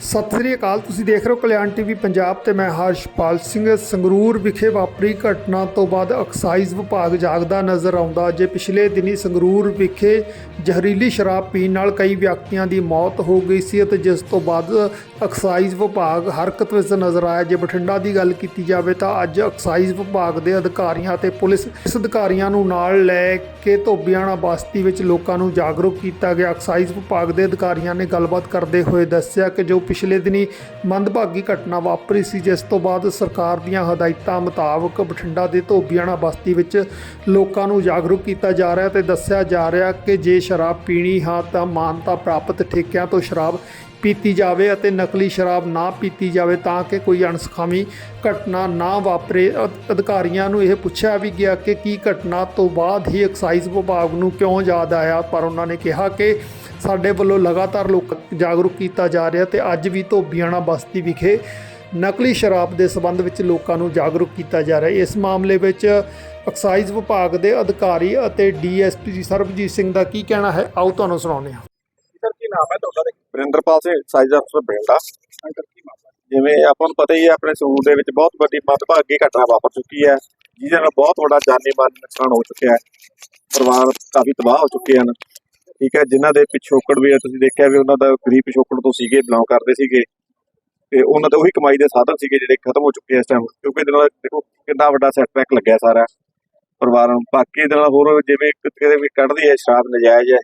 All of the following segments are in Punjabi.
ਸਤਿ ਸ੍ਰੀ ਅਕਾਲ, ਤੁਸੀਂ ਦੇਖ ਰਹੇ ਹੋ ਕਲਿਆਣ ਟੀਵੀ ਪੰਜਾਬ ਤੇ ਮੈਂ ਹਰਸ਼ਪਾਲ ਸਿੰਘ। ਸੰਗਰੂਰ ਵਿਖੇ ਵਾਪਰੀ ਘਟਨਾ ਤੋਂ ਬਾਅਦ ਐਕਸਾਈਜ਼ ਵਿਭਾਗ ਜਾਗਦਾ ਨਜ਼ਰ ਆਉਂਦਾ। ਜੇ ਪਿਛਲੇ ਦਿਨੀ ਸੰਗਰੂਰ ਵਿਖੇ ਜ਼ਹਿਰੀਲੀ ਸ਼ਰਾਬ ਪੀਣ ਨਾਲ ਕਈ ਵਿਅਕਤੀਆਂ ਦੀ ਮੌਤ ਹੋ ਗਈ ਸੀ ਅਤੇ ਜਿਸ ਤੋਂ ਬਾਅਦ ਐਕਸਾਈਜ਼ ਵਿਭਾਗ ਹਰਕਤ ਵਿੱਚ ਨਜ਼ਰ ਆਇਆ। ਜੇ ਬਠਿੰਡਾ ਦੀ ਗੱਲ ਕੀਤੀ ਜਾਵੇ ਤਾਂ ਅੱਜ ਐਕਸਾਈਜ਼ ਵਿਭਾਗ ਦੇ ਅਧਿਕਾਰੀਆਂ ਤੇ ਪੁਲਿਸ ਅਧਿਕਾਰੀਆਂ ਨੂੰ ਨਾਲ ਲੈ ਕੇ ਧੋਬੀਆਣਾ ਬਸਤੀ ਵਿੱਚ ਲੋਕਾਂ ਨੂੰ ਜਾਗਰੂਕ ਕੀਤਾ ਗਿਆ। ਐਕਸਾਈਜ਼ ਵਿਭਾਗ ਦੇ ਅਧਿਕਾਰੀਆਂ ਨੇ ਗੱਲਬਾਤ ਕਰਦੇ ਹੋਏ ਦੱਸਿਆ ਕਿ ਜੋ ਪਿਛਲੇ ਦਿਨੀ ਮੰਦਭਾਗੀ ਘਟਨਾ ਵਾਪਰੀ ਸੀ, ਜਿਸ ਤੋਂ ਬਾਅਦ ਸਰਕਾਰ ਦੀਆਂ ਹਦਾਇਤਾਂ ਮੁਤਾਬਕ ਬਠਿੰਡਾ ਦੇ ਧੋਬੀਆਣਾ ਬਸਤੀ ਵਿੱਚ ਲੋਕਾਂ ਨੂੰ ਜਾਗਰੂਕ ਕੀਤਾ ਜਾ ਰਿਹਾ ਤੇ ਦੱਸਿਆ ਜਾ ਰਿਹਾ ਕਿ ਜੇ ਸ਼ਰਾਬ ਪੀਣੀ ਹਾਂ ਤਾਂ ਮਾਨਤਾ ਪ੍ਰਾਪਤ ਠੇਕਿਆਂ ਤੋਂ ਸ਼ਰਾਬ ਪੀਤੀ ਜਾਵੇ ਅਤੇ ਨਕਲੀ ਸ਼ਰਾਬ ਨਾ ਪੀਤੀ ਜਾਵੇ ਤਾਂ ਕਿ ਕੋਈ ਅਣਸੁਖਾਵੀ ਘਟਨਾ ਨਾ ਵਾਪਰੇ। ਅਧਿਕਾਰੀਆਂ ਨੂੰ ਇਹ ਪੁੱਛਿਆ ਵੀ ਗਿਆ ਕਿ ਕੀ ਘਟਨਾ ਤੋਂ ਬਾਅਦ ਹੀ ਐਕਸਾਈਜ਼ ਵਿਭਾਗ ਨੂੰ ਕਿਉਂ ਯਾਦ ਆਇਆ, ਪਰ ਉਹਨਾਂ ਨੇ ਕਿਹਾ ਕਿ ਸਾਡੇ ਵੱਲੋਂ ਲਗਾਤਾਰ ਲੋਕ ਜਾਗਰੂਕ ਕੀਤਾ ਜਾ ਰਿਹਾ ਤੇ ਅੱਜ ਵੀ ਧੋਬੀਆਣਾ ਬਸਤੀ ਵਿਖੇ ਨਕਲੀ ਸ਼ਰਾਬ ਦੇ ਸਬੰਧ ਵਿੱਚ ਲੋਕਾਂ ਨੂੰ ਜਾਗਰੂਕ ਕੀਤਾ ਜਾ ਰਿਹਾ ਹੈ। ਇਸ ਮਾਮਲੇ ਵਿੱਚ ਐਕਸਾਈਜ਼ ਵਿਭਾਗ ਦੇ ਅਧਿਕਾਰੀ ਅਤੇ ਡੀਐਸਪੀ ਸਰਬਜੀਤ ਸਿੰਘ ਦਾ ਕੀ ਕਹਿਣਾ ਹੈ? ਆਓ ਤੁਹਾਨੂੰ ਸੁਣਾਉਂਦੇ ਹਾਂ। ਸਰ ਕੀ ਨਾਮ ਹੈ ਤੁਹਾਡਾ? ਸਿੰਘ ਅਫਸਰ ਜਿਵੇਂ ਆਪਾਂ ਨੂੰ ਪਤਾ ਹੀ ਹੈ ਆਪਣੇ ਸੂਰ ਦੇ ਵਿੱਚ ਬਹੁਤ ਵੱਡੀ ਮੰਦਭਾਗੀ ਘਟਨਾ ਵਾਪਰ ਚੁੱਕੀ ਹੈ ਜਿਹਦੇ ਨਾਲ ਬਹੁਤ ਵੱਡਾ ਜਾਨੀ ਮਾਲੀ ਨੁਕਸਾਨ ਹੋ ਚੁੱਕਿਆ ਹੈ। ਪਰਿਵਾਰ ਕਾਫੀ ਤਬਾਹ ਹੋ ਚੁੱਕੇ ਹਨ। ਠੀਕ ਹੈ ਜਿਨ੍ਹਾਂ ਦੇ ਪਿਛੋਕੜ ਵੀ ਹੈ, ਤੁਸੀਂ ਦੇਖਿਆ ਵੀ ਉਹਨਾਂ ਦਾ ਗਰੀਬ ਪਿਛੋਕੜ ਤੋਂ ਸੀਗੇ ਬਿਲੋਂਗ ਕਰਦੇ ਸੀਗੇ ਤੇ ਉਹਨਾਂ ਦੇ ਉਹੀ ਕਮਾਈ ਦੇ ਸਾਧਨ ਸੀਗੇ ਜਿਹੜੇ ਖਤਮ ਹੋ ਚੁੱਕੇ ਇਸ ਟਾਈਮ ਕਿਉਂਕਿ ਇਹਦੇ ਨਾਲ ਦੇਖੋ ਕਿੰਨਾ ਵੱਡਾ ਸੈਟਬੈਕ ਲੱਗਿਆ ਸਾਰਾ ਪਰਿਵਾਰਾਂ ਨੂੰ। ਬਾਕੀ ਇਹਦੇ ਨਾਲ ਹੋਰ ਜਿਵੇਂ ਕਿਤੇ ਵੀ ਕੱਢਦੀ ਹੈ ਸ਼ਰਾਬ ਨਜਾਇਜ਼ ਹੈ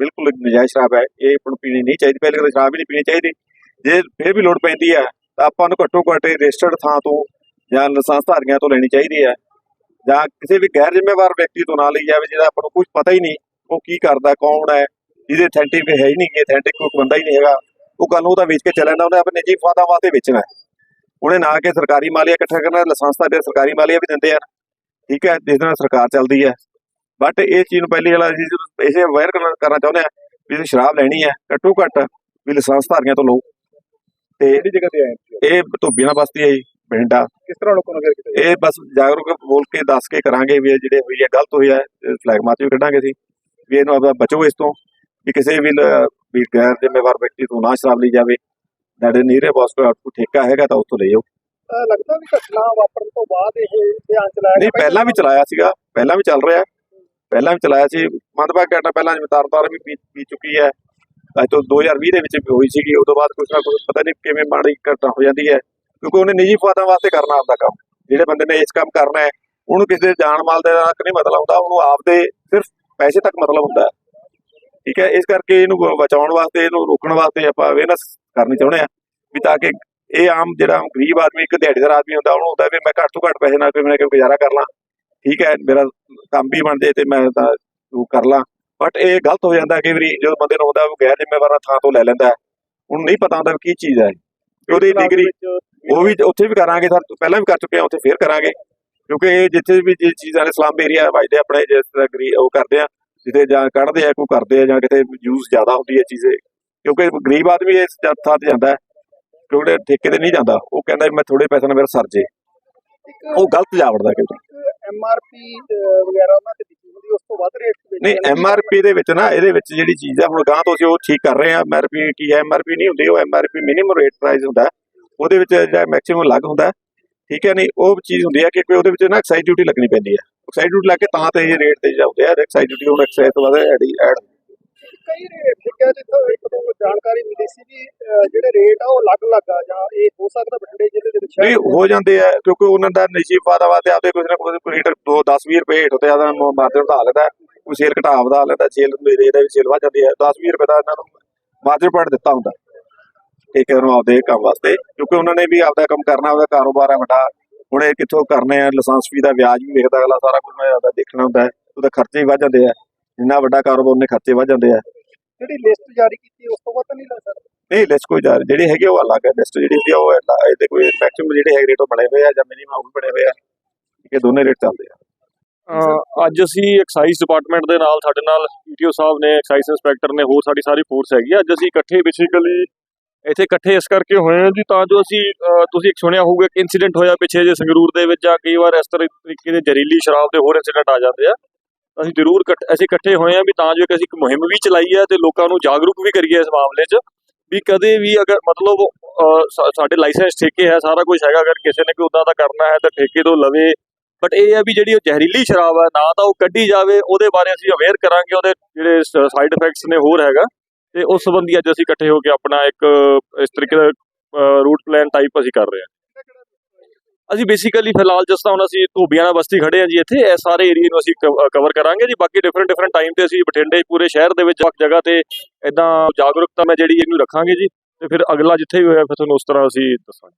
ਬਿਲਕੁਲ ਨਜਾਇਜ਼ ਸ਼ਰਾਬ ਹੈ ਇਹ ਆਪਾਂ ਨੂੰ ਪੀਣੀ ਨਹੀਂ ਚਾਹੀਦੀ ਪਹਿਲੇ ਕਦੇ ਸ਼ਰਾਬ ਹੀ ਨਹੀਂ ਪੀਣੀ ਚਾਹੀਦੀ। ਜੇ ਫਿਰ ਵੀ ਲੋੜ ਪੈਂਦੀ ਹੈ ਤਾਂ ਆਪਾਂ ਨੂੰ ਘੱਟੋ ਘੱਟ ਰਜਿਸਟਰਡ ਥਾਂ ਤੋਂ ਜਾਂ ਲਾਇਸੈਂਸ ਧਾਰੀਆਂ ਤੋਂ ਲੈਣੀ ਚਾਹੀਦੀ ਹੈ ਜਾਂ ਕਿਸੇ ਵੀ ਗੈਰ ਜ਼ਿੰਮੇਵਾਰ ਵਿਅਕਤੀ ਤੋਂ ਨਾ ਲਈ ਜਾਵੇ ਜਿਹਦਾ ਆਪਾਂ ਨੂੰ ਕੁਝ ਪਤਾ ਹੀ ਨਹੀਂ। ਉਹ ਕੀ ਕਰਦਾ ਕੌਣ ਹੈ? ਜਿਹਦੇ ਅਥੈਂਟਿਕ ਹੈ ਹੀ ਨਹੀਂ ਕਿ ਅਥੈਂਟਿਕ ਕੋਈ ਬੰਦਾ ਹੀ ਨਹੀਂ ਹੈਗਾ। ਉਹ ਕੱਲ ਨੂੰ ਤਾਂ ਵੇਚ ਕੇ ਚਲਾ ਜਾਂਦਾ ਉਹਨੇ ਆਪਣੇ ਨਿੱਜੀ ਫਾਇਦਾ ਵਾਸਤੇ ਵੇਚਣਾ ਹੈ। ਉਹਨੇ ਨਾ ਕਿ ਸਰਕਾਰੀ ਮਾਲੀਆ ਇਕੱਠਾ ਕਰਨਾ ਲਾਇਸੈਂਸ ਤਾਂ ਫਿਰ ਸਰਕਾਰੀ ਮਾਲੀਆ ਵੀ ਦਿੰਦੇ ਆ। ਠੀਕ ਹੈ ਜਿਸ ਨਾਲ ਸਰਕਾਰ ਚੱਲਦੀ ਹੈ। ਬਟ ਇਹ ਚੀਜ਼ ਨੂੰ ਪਹਿਲੀ ਗੱਲ ਅਸੀਂ ਇਸੇ ਅਵੇਅਰ ਕਰਨਾ ਚਾਹੁੰਦੇ ਆ ਵੀ ਤੁਸੀਂ ਸ਼ਰਾਬ ਲੈਣੀ ਹੈ ਘੱਟੋ ਘੱਟ ਵੀ ਲਾਇਸੈਂਸ ਧਾਰੀਆਂ ਤੋਂ ਲਓ। ਤੇ ਕਿਹੜੀ ਜਗ੍ਹਾ ਤੇ ਆਏ? ਇਹ ਧੋਬੀਆਂ ਬਸਤੀ ਹੈ ਜੀ ਬਠਿੰਡਾ ਕਿਸ ਤਰ੍ਹਾਂ ਲੋਕਾਂ ਨੂੰ ਕੀਤਾ? ਇਹ ਬਸ ਜਾਗਰੂਕ ਬੋਲ ਕੇ ਦੱਸ ਕੇ ਕਰਾਂਗੇ ਵੀ ਇਹ ਜਿਹੜੇ ਹੋਈ ਹੈ ਗਲਤ ਹੋਈ ਹੈ ਫਲੈਗ ਮਾਰਚ ਵੀ ਕੱਢਾਂਗੇ ਸੀ ਵੀ ਇਹਨੂੰ ਆਪਦਾ ਬਚੋ ਇਸ ਤੋਂ ਵੀ ਕਿਸੇ ਵੀ ਵੀ ਗੈਰ ਜ਼ਿੰਮੇਵਾਰ ਵਿਅਕਤੀ ਤੋਂ ਨਾ ਸ਼ਰਾਬ ਲਈ ਜਾਵੇ। ਸਾਡੇ ਨੀਰੇ ਬਸ ਕੋਈ ਆਊਟਪੁੱਟ ਠੇਕਾ ਹੈਗਾ ਤਾਂ ਉੱਥੋਂ ਲੈ ਜਾਓ ਲੱਗਦਾ ਵੀ ਘਟਨਾ ਵਾਪਰਨ ਤੋਂ ਬਾਅਦ ਇਹ ਧਿਆਨ ਚ ਲਾਇਆ ਨਹੀਂ ਪਹਿਲਾਂ ਵੀ ਚਲਾਇਆ ਸੀਗਾ ਪਹਿਲਾਂ ਵੀ ਚੱਲ ਰਿਹਾ। ਪਹਿਲਾਂ ਵੀ ਚਲਾਇਆ ਸੀ। ਮੰਦਭਾਗ ਘਟਨਾ ਪਹਿਲਾਂ ਜਿਵੇਂ ਤਾਰ ਵੀ ਪੀ ਚੁੱਕੀ ਹੈ। ਅੱਜ ਤੋਂ 2020 ਦੇ ਵਿੱਚ ਵੀ ਹੋਈ ਸੀਗੀ ਉਦੋਂ ਬਾਅਦ ਕੁਛ ਨਾ ਕੁਛ ਪਤਾ ਨਹੀਂ ਕਿਵੇਂ ਮਾੜੀ ਘਟਨਾ ਹੋ ਜਾਂਦੀ ਹੈ। ਕਿਉਂਕਿ ਉਹਨੇ ਨਿੱਜੀ ਫਾਇਦਾ ਵਾਸਤੇ ਕਰਨਾ ਆਪਦਾ ਕੰਮ। ਜਿਹੜੇ ਬੰਦੇ ਨੇ ਇਸ ਕੰਮ ਕਰਨਾ ਹੈ ਉਹਨੂੰ ਕਿਸੇ ਦੇ ਜਾਨ ਮਾਲ ਦੇ ਨਹੀਂ ਮਤਲਬ ਹੁੰਦਾ ਉਹਨੂੰ ਆਪਦੇ ਸਿਰਫ ਪੈਸੇ ਤੱਕ ਮਤਲਬ ਹੁੰਦਾ ਠੀਕ ਹੈ ਇਸ ਕਰਕੇ ਇਹਨੂੰ ਬਚਾਉਣ ਵਾਸਤੇ ਇਹਨੂੰ ਰੋਕਣ ਵਾਸਤੇ ਆਪਾਂ ਅਵੇਅਰਨੈਸ ਕਰਨੀ ਚਾਹੁੰਦੇ ਆ ਵੀ ਤਾਂ ਕਿ ਇਹ ਆਮ ਜਿਹੜਾ ਗਰੀਬ ਆਦਮੀ ਇੱਕ ਦਿਹਾੜੀਦਾਰ ਆਦਮੀ ਹੁੰਦਾ ਉਹਨੂੰ ਹੁੰਦਾ ਵੀ ਮੈਂ ਘੱਟ ਤੋਂ ਘੱਟ ਪੈਸੇ ਨਾਲ ਕੋਈ ਨਾ ਕੋਈ ਗੁਜ਼ਾਰਾ ਕਰ ਲਾਂ। ਠੀਕ ਹੈ ਮੇਰਾ ਕੰਮ ਵੀ ਬਣ ਜੇ ਤੇ ਮੈਂ ਤਾਂ ਉਹ ਕਰ ਲਾਂ। ਬਟ ਇਹ ਗਲਤ ਹੋ ਜਾਂਦਾ ਕਈ ਵਾਰੀ ਜਦੋਂ ਬੰਦੇ ਨੂੰ ਹੁੰਦਾ ਉਹ ਗੈਰ ਜ਼ਿੰਮੇਵਾਰਾਂ ਥਾਂ ਤੋਂ ਲੈ ਲੈਂਦਾ ਉਹਨੂੰ ਨਹੀਂ ਪਤਾ ਹੁੰਦਾ ਵੀ ਕੀ ਚੀਜ਼ ਹੈ। ਉਹਦੀ ਡਿਗਰੀ ਉਹ ਵੀ ਉੱਥੇ ਵੀ ਕਰਾਂਗੇ ਸਰ ਪਹਿਲਾਂ ਵੀ ਕਰ ਚੁੱਕੇ ਆ ਉੱਥੇ ਫੇਰ ਕਰਾਂਗੇ। ਕਿਉਂਕਿ ਇਹ ਜਿੱਥੇ ਵੀ ਜੇ ਚੀਜ਼ਾਂ ਨੇ ਸਲਮ ਏਰੀਆ ਵੱਜਦੇ ਆਪਣੇ ਜਿਸ ਤਰ੍ਹਾਂ ਗਰੀ ਉਹ ਕਰਦੇ ਆ ਜਿੱਥੇ ਜਾਂ ਕੱਢਦੇ ਆ ਕੋਈ ਕਰਦੇ ਆ ਜਾਂ ਕਿਤੇ ਯੂਜ਼ ਜ਼ਿਆਦਾ ਹੁੰਦੀ ਹੈ ਚੀਜ਼ੇ ਕਿਉਂਕਿ ਗਰੀਬ ਆਦਮੀ ਇਸ ਥਾਂ ਤੇ ਜਾਂਦਾ ਕਿਉਂਕਿ ਠੇਕੇ ਤੇ ਨਹੀਂ ਜਾਂਦਾ ਉਹ ਕਹਿੰਦਾ ਮੈਂ ਥੋੜੇ ਪੈਸੇ ਨਾਲ ਮੇਰਾ ਸਰ ਜੇ ਉਹ ਗਲਤ ਜਾਵੜਦਾ ਕਿ ਐਮਆਰਪੀ ਵਗੈਰਾ ਉਹਨਾਂ ਤੇ ਲਿਖੀ ਹੁੰਦੀ ਉਸ ਤੋਂ ਵੱਧ ਰੇਟ ਤੇ ਨਹੀਂ ਐਮਆਰਪੀ ਦੇ ਵਿੱਚ ਨਾ ਇਹਦੇ ਵਿੱਚ ਜਿਹੜੀ ਚੀਜ਼ ਹੈ ਹੁਣ ਗਾਂ ਤੋਂ ਅਸੀਂ ਉਹ ਠੀਕ ਕਰ ਰਹੇ ਹਾਂ ਐਮਆਰਪੀ ਕੀ ਹੈ ਐਮਆਰਪੀ ਨਹੀਂ ਹੁੰਦੀ ਉਹ ਐਮਆਰਪੀ ਮਿਨੀਮਮ ਰੇਟ ਪ੍ਰਾਈਸ ਹੁੰਦਾ। ਉਹਦੇ ਵਿੱਚ ਜਿਹੜਾ ਮੈਕਸਿਮਮ ਲੱਗ ਹੁੰਦਾ। ਠੀਕ ਹੈ ਨਹੀਂ? ਉਹ ਚੀਜ਼ ਹੁੰਦੀ ਹੈ ਕਿ ਕੋਈ ਉਹਦੇ ਵਿੱਚ ਨਾ ਐਕਸਾਈਜ਼ ਡਿਊਟੀ ਲੱਗਣੀ ਪੈਂਦੀ ਹੈ। ਐਕਸਾਈਜ਼ ਡਿਊਟੀ ਲੱਗ ਕੇ ਤਾਂ ਤੇ ਇਹ ਰੇਟ ਤੇ ਜਾਂਦੇ ਆ। ਐਕਸਾਈਜ਼ ਡਿਊਟੀ ਹੁਣ ਐਕਸਾਈਜ਼ ਤੋਂ ਬਾਅਦ ਐਡ ਐਡ ਕਈ ਰੇਟ ਜਿੱਥੋਂ ਇੱਕ ਦੋ ਜਾਣਕਾਰੀ ਮਿਲੀ ਸੀ ਵੀ ਅਹ, ਜਿਹੜੇ ਰੇਟ ਆ ਉਹ ਅਲੱਗ-ਅਲੱਗ ਆ ਜਾਂ ਇਹ ਹੋ ਸਕਦਾ ਬਠਿੰਡੇ ਜ਼ਿਲ੍ਹੇ ਦੇ ਵਿੱਚ ਨਹੀਂ ਹੋ ਜਾਂਦੇ ਆ ਕਿਉਂਕਿ ਉਹਨਾਂ ਦਾ ਨਿੱਜੀ ਫਾਇਦਾ ਵਾਸਤੇ ਆਪਦੇ ਕੁਝ ਨਾ ਕੁਝ ਰੇਟ 2 10 20 ਰੁਪਏ ਹੇਠ ਤੇ ਆਦਾ ਮਾਰਜਨ ਵਧਾ ਲੈਂਦਾ। ਕੋਈ ਸੇਲ ਘਟਾ ਵਧਾ ਲੈਂਦਾ ਸੇਲ ਮੇਰੇ ਦੇ ਵੀ ਸੇਲ ਵੱਧ ਜਾਂਦੀ ਹੈ। 10 20 ਰੁਪਏ ਦਾ ਇਹਨਾਂ ਨੂੰ ਮਾਰਜਨ ਪੁਆਇੰਟ ਦਿੱਤਾ ਹੁੰਦਾ। ਠੀਕ ਹੈ ਉਹਨੂੰ ਆਪਦੇ ਕੰਮ ਵਾਸਤੇ ਕਿਉਂਕਿ ਉਹਨਾਂ ਨੇ ਵੀ ਆਪਦਾ ਕੰਮ ਕਰਨਾ ਉਹਦਾ ਕਾਰੋਬਾਰ ਹੈ ਵੱਡਾ। ਹੁਣ ਇਹ ਕਿੱਥੋਂ ਕਰਨੇ ਆ ਲਾਇਸੈਂਸ ਫੀ ਦਾ ਵਿਆਜ ਵੀ ਵੇਖਦਾ ਅਗਲਾ ਸਾਰਾ ਕੁਝ ਮੈਂ ਆਪਦਾ ਦੇਖਣਾ ਹੁੰਦਾ ਹੈ। ਉਹਦੇ ਖਰਚੇ ਵੀ ਵੱਧ ਜਾਂਦੇ ਆ। ਜਿੰਨਾ ਵੱਡਾ ਕਾਰੋਬਾਰ ਉਹਨੇ ਖਰਚੇ ਵੱਧ ਜਾਂਦੇ ਆ। ਜਿਹੜੀ ਲਿਸਟ ਜਾਰੀ ਕੀਤੀ ਉਸ ਤੋਂ ਵੱਧ ਤਾਂ ਨਹੀਂ ਲੱਗ ਸਕਦਾ? ਨਹੀਂ ਲਿਸਟ ਕੋਈ ਜਾ ਜਿਹੜੇ ਹੈਗੇ ਉਹ ਅਲੱਗ ਹੈ। ਲਿਸਟ ਜਿਹੜੀ ਆ ਉਹ ਹੈ। ਇਹਦੇ ਕੋਈ ਮੈਕਸਿਮਮ ਜਿਹੜੇ ਹੈਗੇ ਰੇਟ ਉਹ ਬਣੇ ਹੋਏ ਆ ਜਾਂ ਮਿਨੀਮਮ ਉਹ ਬਣੇ ਹੋਏ ਆ। ਠੀਕ ਹੈ ਦੋਨੇ ਰੇਟ ਚੱਲਦੇ ਆ। ਅੱਜ ਅਸੀਂ ਐਕਸਾਈਜ਼ ਡਿਪਾਰਟਮੈਂਟ ਦੇ ਨਾਲ ਸਾਡੇ ਨਾਲ ਈਟੀਓ ਸਾਹਿਬ ਨੇ ਐਕਸਾਈਜ਼ ਇੰਸਪੈਕਟਰ ਨੇ ਹੋਰ ਸਾਡੀ ਸਾਰੀ ਫੋਰਸ ਹੈਗੀ ਆ। ਅੱਜ ਅਸੀਂ ਇਕੱਠੇ ਬੇਸਿਕਲੀ ਇੱਥੇ ਇਕੱਠੇ ਇਸ ਕਰਕੇ ਹੋਏ ਹਾਂ ਜੀ, ਤਾਂ ਜੋ ਅਸੀਂ ਤੁਸੀਂ ਇੱਕ ਸੁਣਿਆ ਹੋਊਗਾ ਕਿ ਇਨਸੀਡੈਂਟ ਹੋਇਆ ਪਿੱਛੇ ਜੇ ਸੰਗਰੂਰ ਦੇ ਵਿੱਚ ਜਾਂ ਕਈ ਵਾਰ ਇਸ ਤਰ੍ਹਾਂ ਤਰੀਕੇ ਦੇ ਜ਼ਹਿਰੀਲੀ ਸ਼ਰਾਬ ਦੇ ਹੋਰ ਇਨਸੀਡੈਂਟ ਆ ਜਾਂਦੇ ਆ। ਅਸੀਂ ਜ਼ਰੂਰ ਇਕੱਠ- ਅਸੀਂ ਇਕੱਠੇ ਹੋਏ ਹਾਂ ਵੀ ਤਾਂ ਜੋ ਕਿ ਅਸੀਂ ਇੱਕ ਮੁਹਿੰਮ ਵੀ ਚਲਾਈ ਹੈ ਤੇ ਲੋਕਾਂ ਨੂੰ ਜਾਗਰੂਕ ਵੀ ਕਰੀਏ ਇਸ ਮਾਮਲੇ 'ਚ। ਵੀ ਕਦੇ ਵੀ ਅਗਰ ਮਤਲਬ ਸਾਡੇ ਲਾਇਸੈਂਸ ਠੇਕੇ ਹੈ, ਸਾਰਾ ਕੁਝ ਹੈਗਾ, ਅਗਰ ਕਿਸੇ ਨੇ ਕੋਈ ਉਦਾਂ ਦਾ ਕਰਨਾ ਹੈ ਤਾਂ ਠੇਕੇ ਤੋਂ ਲਵੇ। ਬਟ ਇਹ ਹੈ ਵੀ ਜਿਹੜੀ ਉਹ ਜ਼ਹਿਰੀਲੀ ਸ਼ਰਾਬ ਹੈ ਨਾ ਤਾਂ ਉਹ ਕੱਢੀ ਜਾਵੇ, ਉਹਦੇ ਬਾਰੇ ਅਸੀਂ ਅਵੇਅਰ ਕਰਾਂਗੇ, ਉਹਦੇ ਜਿਹੜੇ ਸਾਈਡ ਇਫੈਕਟਸ ਨੇ ਹੋਰ ਹੈਗਾ। ਤੇ ਉਸ ਸੰਬੰਧੀ ਅੱਜ ਅਸੀਂ ਇਕੱਠੇ ਹੋ ਕੇ ਆਪਣਾ ਇੱਕ, ਇਸ ਤਰੀਕੇ ਦਾ ਰੂਟ ਪਲਾਨ ਟਾਈਪ ਅਸੀਂ ਕਰ ਰਹੇ ਹਾਂ। ਅਸੀਂ ਬੇਸਿਕਲੀ ਫਿਲਹਾਲ ਜਿਸ ਤਰ੍ਹਾਂ ਹੁਣ ਅਸੀਂ ਧੋਬੀਆਣਾ ਬਸਤੀ ਖੜੇ ਹਾਂ ਜੀ ਇੱਥੇ। ਇਹ ਸਾਰੇ ਏਰੀਆ ਨੂੰ ਅਸੀਂ ਕਵਰ ਕਰਾਂਗੇ ਜੀ। ਬਾਕੀ ਡਿਫਰੈਂਟ ਡਿਫਰੈਂਟ ਟਾਈਮ ਤੇ ਅਸੀਂ ਬਠਿੰਡੇ ਪੂਰੇ ਸ਼ਹਿਰ ਦੇ ਵਿੱਚ ਵੱਖ ਜਗ੍ਹਾ ਤੇ ਇਦਾਂ ਜਾਗਰੂਕਤਾ ਮੈਂ ਜਿਹੜੀ ਇਹਨੂੰ ਰੱਖਾਂਗੇ ਜੀ। ਤੇ ਫਿਰ ਅਗਲਾ ਜਿੱਥੇ ਵੀ ਹੋਇਆ, ਫਿਰ ਤੁਹਾਨੂੰ ਉਸ ਤਰ੍ਹਾਂ ਅਸੀਂ ਦੱਸਾਂਗੇ।